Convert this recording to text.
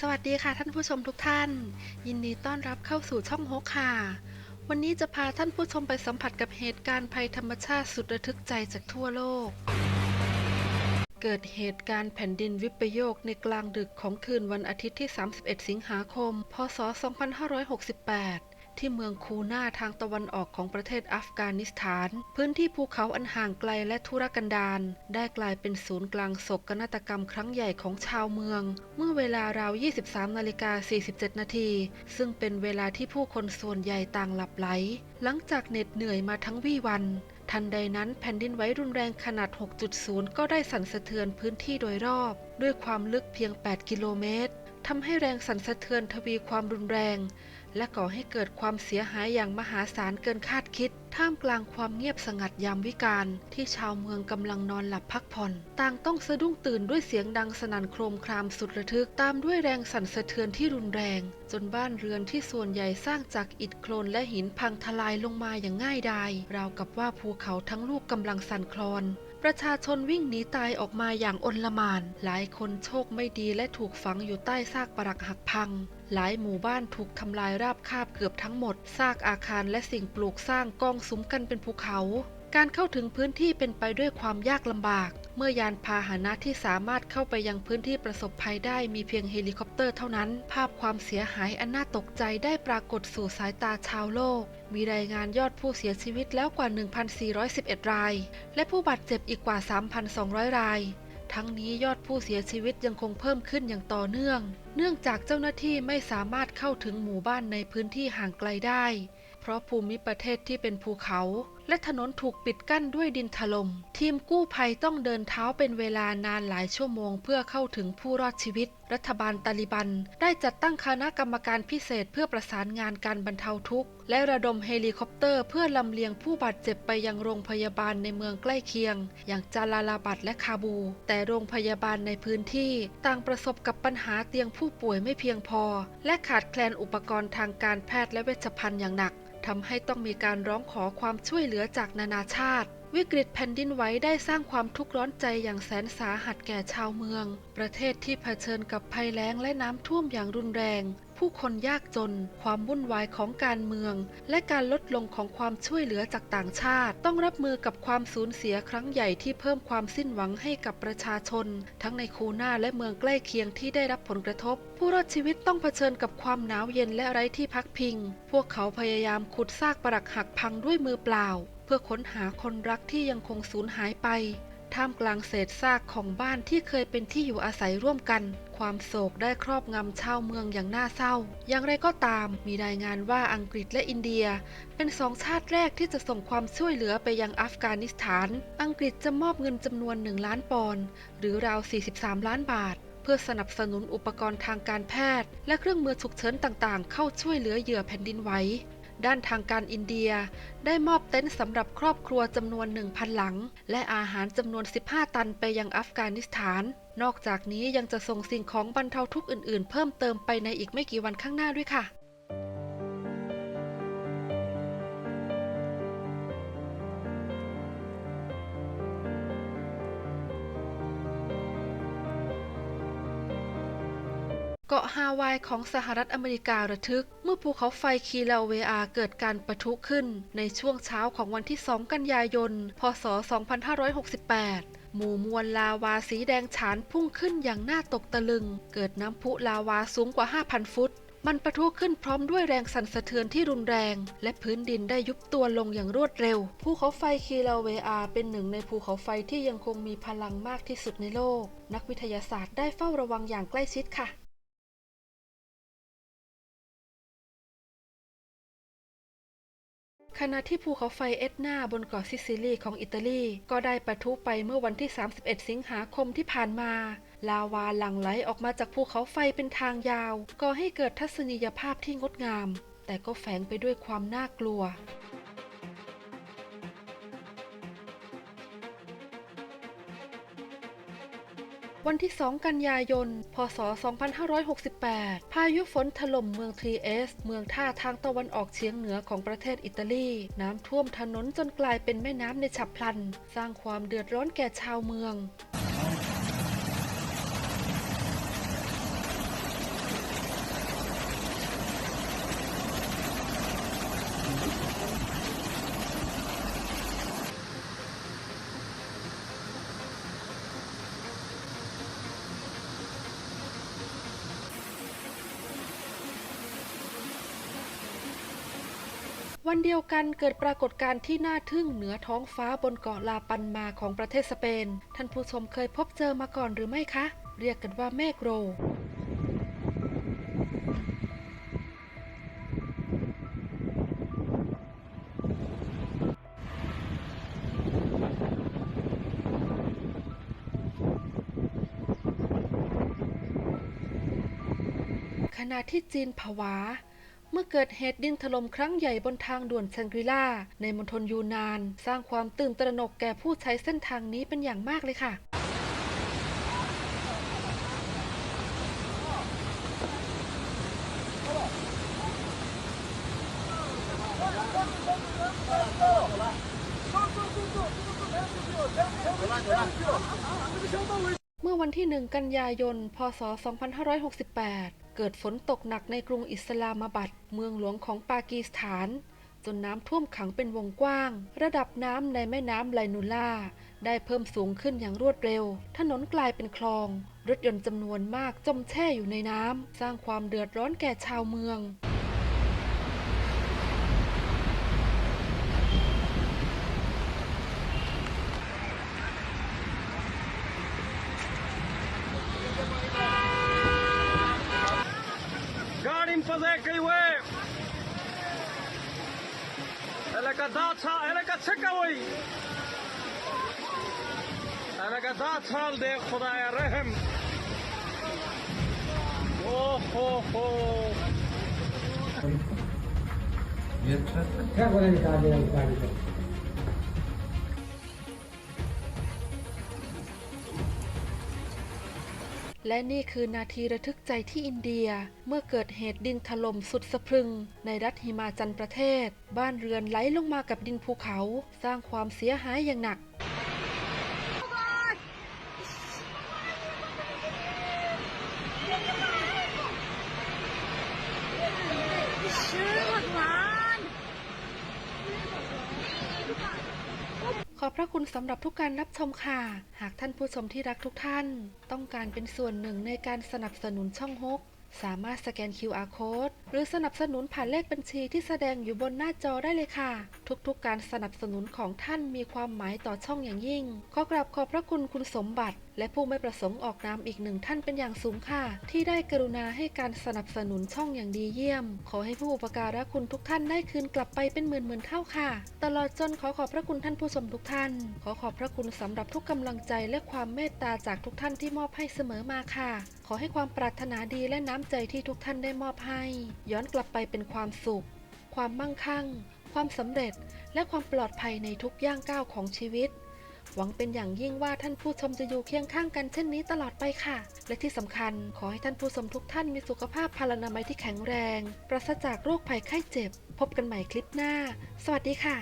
สวัสดีค่ะท่านผู้ชมทุกท่าน ยินดีต้อนรับเข้าสู่ช่องโฮกค่ะ วันนี้จะพาท่านผู้ชมไปสัมผัสกับเหตุการณ์ภัยธรรมชาติสุดระทึกใจจากทั่วโลก เกิดเหตุการณ์แผ่นดินวิปโยคในกลางดึกของคืนวันอาทิตย์ที่ 31 สิงหาคม พศ 2568 ที่เมืองคูนาทางตะวันออกของประเทศอัฟกานิสถาน พื้นที่ภูเขาอันห่างไกลและทุรกันดารได้กลายเป็นศูนย์กลางศกนาฏกรรมครั้งใหญ่ของชาวเมือง เมื่อเวลาราว 23นาฬิกา47 นาที ซึ่งเป็นเวลาที่ผู้คนส่วนใหญ่ต่างหลับไหล หลังจากเหน็ดเหนื่อยมาทั้งวี่วันทันใดนั้นแผ่นดินไหวรุนแรงขนาด 6.0 ก็ได้สั่นสะเทือนพื้นที่โดยรอบ ด้วยความลึกเพียง 8 กิโลเมตรทำให้แรงสั่นสะเทือนทวีความรุนแรง และก่อให้เกิดความเสียหายอย่างมหาศาลเกินคาดคิด ท่ามกลางความเงียบสงัดยามวิกาลที่ชาวเมืองกำลังนอนหลับพักผ่อน ต่างต้องสะดุ้งตื่นด้วยเสียงดังสนั่นโครมครามสุดระทึก ตามด้วยแรงสั่นสะเทือนที่รุนแรง จนบ้านเรือนที่ส่วนใหญ่สร้างจากอิฐโคลนและหินพังทลายลงมาอย่างง่ายดายราวกับว่าภูเขาทั้งลูกกำลังสั่นคลอน ประชาชนวิ่งหนีตายออกมาอย่างอนลมาน หลายคนโชคไม่ดีและถูกฝังอยู่ใต้ซากปรักหักพัง หลายหมู่บ้านถูกทำลายราบคาบเกือบทั้งหมด ซากอาคารและสิ่งปลูกสร้างกองสุมกันเป็นภูเขา การเข้าถึงพื้นที่เป็นไปด้วยความยากลำบาก เมื่อยานพาหนะที่สามารถเข้าไปยังพื้นที่ประสบภัยได้มีเพียงเฮลิคอปเตอร์เท่านั้น ภาพความเสียหายอันน่าตกใจได้ปรากฏสู่สายตาชาวโลก มีรายงานยอดผู้เสียชีวิตแล้วกว่า 1,411 ราย และผู้บาดเจ็บอีกกว่า 3,200 รายทั้งนี้ยอดผู้เสียชีวิตยังคงเพิ่มขึ้นอย่างต่อเนื่อง เนื่องจากเจ้าหน้าที่ไม่สามารถเข้าถึงหมู่บ้านในพื้นที่ห่างไกลได้ เพราะภูมิประเทศที่เป็นภูเขา และถนนถูกปิดกั้นด้วยดินถลม่มทีมกู้ภัยต้องเดินเท้าเป็นเวลานานหลายชั่วโมง เพื่อเข้าถึงผู้รอดชีวิต รัฐบาลตาลิบัน ได้จัดตั้งคณะกรรมการพิเศษเพื่อประสานงานการบรรเทาทุกข์ และระดมเฮลิคอปเตอร์เพื่อลำเลียงผู้บาดเจ็บไปยังโรงพยาบาลในเมืองใกล้เคียง อย่างจาลาลาบัดและคาบู แต่โรงพยาบาลในพื้นที่ ต่างประสบกับปัญหาเตียงผู้ป่วยไม่เพียงพอ และขาดแคลนอุปกรณ์ทางการแพทย์และเวชภัณฑ์อย่างหนัก ทำให้ต้องมีการร้องขอความช่วยเหลือจากนานาชาติ วิกฤตแผ่นดินไหวได้สร้างความทุกข์ร้อนใจอย่างแสนสาหัสแก่ชาวเมือง ประเทศที่เผชิญกับภัยแล้งและน้ำท่วมอย่างรุนแรง ผู้คนยากจน ความวุ่นวายของการเมือง และการลดลงของความช่วยเหลือจากต่างชาติ ต้องรับมือกับความสูญเสียครั้งใหญ่ที่เพิ่มความสิ้นหวังให้กับประชาชน ทั้งในคูนาและเมืองใกล้เคียงที่ได้รับผลกระทบ ผู้รอดชีวิตต้องเผชิญกับความหนาวเย็นและไร้ที่พักพิง พวกเขาพยายามขุดซากปรักหักพังด้วยมือเปล่า เพื่อค้นหาคนรักที่ยังคงสูญหายไป ท่ามกลางเศษซากของบ้านที่เคยเป็นที่อยู่อาศัยร่วมกัน ความโศกได้ครอบงำชาวเมืองอย่างน่าเศร้า อย่างไรก็ตาม มีรายงานว่าอังกฤษและอินเดีย เป็นสองชาติแรกที่จะส่งความช่วยเหลือไปยังอัฟกานิสถาน อังกฤษจะมอบเงินจำนวน 1 ล้านปอนด์หรือราว 43 ล้านบาท เพื่อสนับสนุนอุปกรณ์ทางการแพทย์ และเครื่องมือฉุกเฉินต่างๆ เข้าช่วยเหลือเหยื่อแผ่นดินไหว ด้านทางการอินเดีย ได้มอบเต็นท์สำหรับครอบครัวจำนวน 1,000 หลัง และอาหารจำนวน 15 ตันไปยังอัฟกานิสถาน นอกจากนี้ยังจะส่งสิ่งของบรรเทาทุกข์อื่น ๆ เพิ่มเติมไปในอีกไม่กี่วันข้างหน้าด้วยค่ะ เกาะฮาวายของสหรัฐอเมริการะทึก เมื่อภูเขาไฟคีลาเวอาเกิดการประทุขึ้น ในช่วงเช้าของวันที่ 2 กันยายน พศ 2568 หมู่มวลลาวาสีแดงฉานพุ่งขึ้นอย่างน่าตกตะลึง เกิดน้ำพุลาวาสูงกว่า 5,000 ฟุต มันประทุขึ้นพร้อมด้วยแรงสั่นสะเทือนที่รุนแรง และพื้นดินได้ยุบตัวลงอย่างรวดเร็ว ภูเขาไฟคีลาเวอาเป็นหนึ่งในภูเขาไฟที่ยังคงมีพลังมากที่สุดในโลก นักวิทยาศาสตร์ได้เฝ้าระวังอย่างใกล้ชิดค่ะ ขณะที่ภูเขาไฟเอ็ดนาบนเกาะซิซิลีของอิตาลี ก็ได้ปะทุไปเมื่อวันที่ 31 สิงหาคมที่ผ่านมา ลาวาหลั่งไหลออกมาจากภูเขาไฟเป็นทางยาว ก่อให้เกิดทัศนียภาพที่งดงาม แต่ก็แฝงไปด้วยความน่ากลัว วันที่ 2 กันยายน พศ 2568 พายุฝนถล่มเมืองทรีเอส เมืองท่าทางตะวันออกเฉียงเหนือของประเทศอิตาลี น้ำท่วมถนนจนกลายเป็นแม่น้ำในฉับพลัน สร้างความเดือดร้อนแก่ชาวเมือง วันเดียวกันเกิดปรากฏการณ์ที่น่าทึ่งเหนือท้องฟ้าบนเกาะลาปันมาของประเทศสเปน ท่านผู้ชมเคยพบเจอมาก่อนหรือไม่คะ เรียกกันว่าเมฆโรขณะที่จีนผวา มื่อเกิดเหตุดินถล่มครั้งใหญ่บนทางด่วนแชงกรีลาในมณฑลยูนาน สร้างความตื่นตระหนกแก่ผู้ใช้เส้นทางนี้เป็นอย่างมากเลยค่ะเมื่อวันที่ 1 กันยายน พศ 2568 เกิดฝนตกหนักในกรุงอิสลามาบัดเมืองหลวงของปากีสถาน จนน้ำท่วมขังเป็นวงกว้าง ระดับน้ำในแม่น้ำไลนูล่า ได้เพิ่มสูงขึ้นอย่างรวดเร็ว ถนนกลายเป็นคลอง รถยนต์จำนวนมากจมแช่อยู่ในน้ำสร้างความเดือดร้อนแก่ชาวเมือง وظيقي وي لك داتها لك تكوي لك داتها ديك خدايا رحم. أوه และนี่คือนาทีระทึกใจที่อินเดีย เมื่อเกิดเหตุดินถล่มสุดสะพรึง ในรัฐหิมาจันประเทศ บ้านเรือนไหลลงมากับดินภูเขา สร้างความเสียหายอย่างหนัก ข อบพระคุณสำหรับทุกการรับชมค่ะ หากท่านผู้ชมที่รักทุกท่าน ต้องการเป็นส่วนหนึ่งในการสนับสนุนช่องฮก สามารถสแกน QR Code หรือสนับสนุนผ่านเลขบัญชีที่แสดงอยู่บนหน้าจอได้เลยค่ะ ทุกๆการสนับสนุนของท่านมีความหมายต่อช่องอย่างยิ่ง ขอกราบขอบพระคุณคุณสมบัติ และผู้ไม่ประสงค์ออกนามอีกหนึ่งท่านเป็นอย่างสูงค่ะ ที่ได้กรุณาให้การสนับสนุนช่องอย่างดีเยี่ยม ขอให้ผู้อุปการะคุณทุกท่านได้คืนกลับไปเป็นหมื่นหมื่นๆเท่าค่ะ ตลอดจนขอขอบพระคุณท่านผู้ชมทุกท่าน ขอขอบพระคุณสำหรับทุกกำลังใจและความเมตตาจากทุกท่านที่มอบให้เสมอมาค่ะขอให้ความปรารถนาดีและน้ำใจที่ทุกท่านได้มอบให้ ย้อนกลับไปเป็นความสุข ความมั่งคั่ง ความสำเร็จ และความปลอดภัยในทุกย่างก้าวของชีวิต หวังเป็นอย่างยิ่งว่าท่านผู้ชมจะอยู่เคียงข้างกันเช่นนี้ตลอดไปค่ะ และที่สำคัญขอให้ท่านผู้ชมทุกท่านมีสุขภาพพลานามัยที่แข็งแรง ปราศจากโรคภัยไข้เจ็บ พบกันใหม่คลิปหน้า สวัสดีค่ะ